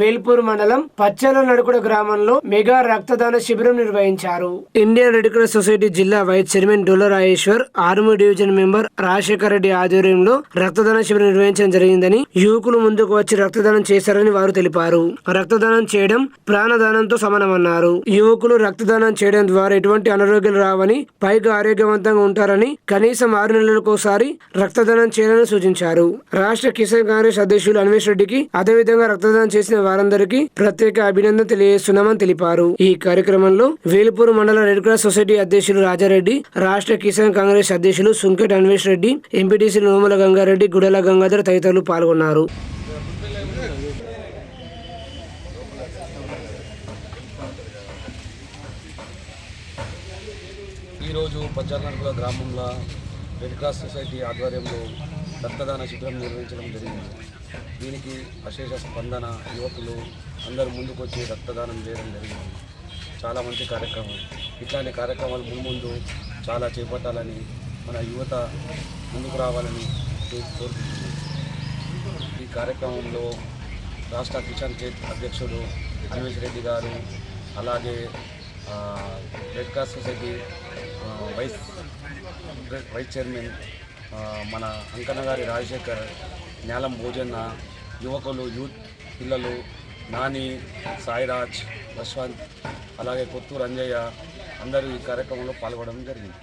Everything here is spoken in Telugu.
వేల్పూర్ మండలం పచ్చల నడుకుడ గ్రామంలో మెగా రక్తదాన శిబిరం నిర్వహించారు. ఇండియన్ రెడ్ క్రాస్ సొసైటీ జిల్లా vice chairman Dolla Rajeshwar army division member Rajasekhar Reddy ఆధ్వర్యంలో రక్తదాన శిబిరం నిర్వహించడం జరిగిందని యువకులు ముందుకు వచ్చి రక్తదానం చేశారని వారు తెలిపారు. రక్తదానం చేయడం ప్రాణదానంతో సమానమన్నారు. యువకులు రక్తదానం చేయడం ద్వారా ఎటువంటి అనారోగ్యాలు రావని పైగా ఆరోగ్యవంతంగా ఉంటారని కనీసం ఆరు నెలలకోసారి రక్తదానం చేయాలని సూచించారు. రాష్ట్ర కిసాన్ కాంగ్రెస్ అధ్యక్షులు అన్వేష్ రెడ్డికి అదేవిధంగా రక్తదానం చేసిన వారందరికీ ప్రత్యేక అభినందన తెలియజేస్తున్నామని తెలిపారు. ఈ కార్యక్రమంలో వేలుపూర్ మండల రెడ్ క్రాస్ సొసైటీ అధ్యక్షులు రాజారెడ్డి రాష్ట్ర కిసాన్ కాంగ్రెస్ అధ్యక్షులు సుంకెట్ అన్వేష్ రెడ్డి ఎంపీటీసీ నోముల గంగారెడ్డి గుడల గంగాధర్ తదితరులు పాల్గొన్నారు. ఈరోజు పంచానర్కుల గ్రామంలో రెడ్ క్రాస్ సొసైటీ ఆధ్వర్యంలో రక్తదాన శిబిరం నిర్వహించడం జరిగింది. దీనికి అశేష స్పందన యువకులు అందరూ ముందుకొచ్చి రక్తదానం చేయడం జరిగింది. చాలా మంచి కార్యక్రమం. ఇట్లాంటి కార్యక్రమాలు ముందు చాలా చేపట్టాలని మన యువత ముందుకు రావాలని కోరుకుంటున్నాను ఈ కార్యక్రమంలో రాష్ట్ర కిషన్ చేత్ అధ్యక్షుడు అన్వేష్ రెడ్డి గారు అలాగే Red Cross Society vice vice chairman మన అంకన్న గారి రాజశేఖర్ నేలం భోజన్న యువకులు యూత్ పిల్లలు నాని సాయిరాజ్ యశ్వంత్ అలాగే కొత్తూరు అంజయ్య అందరూ ఈ కార్యక్రమంలో పాల్గొనడం జరిగింది.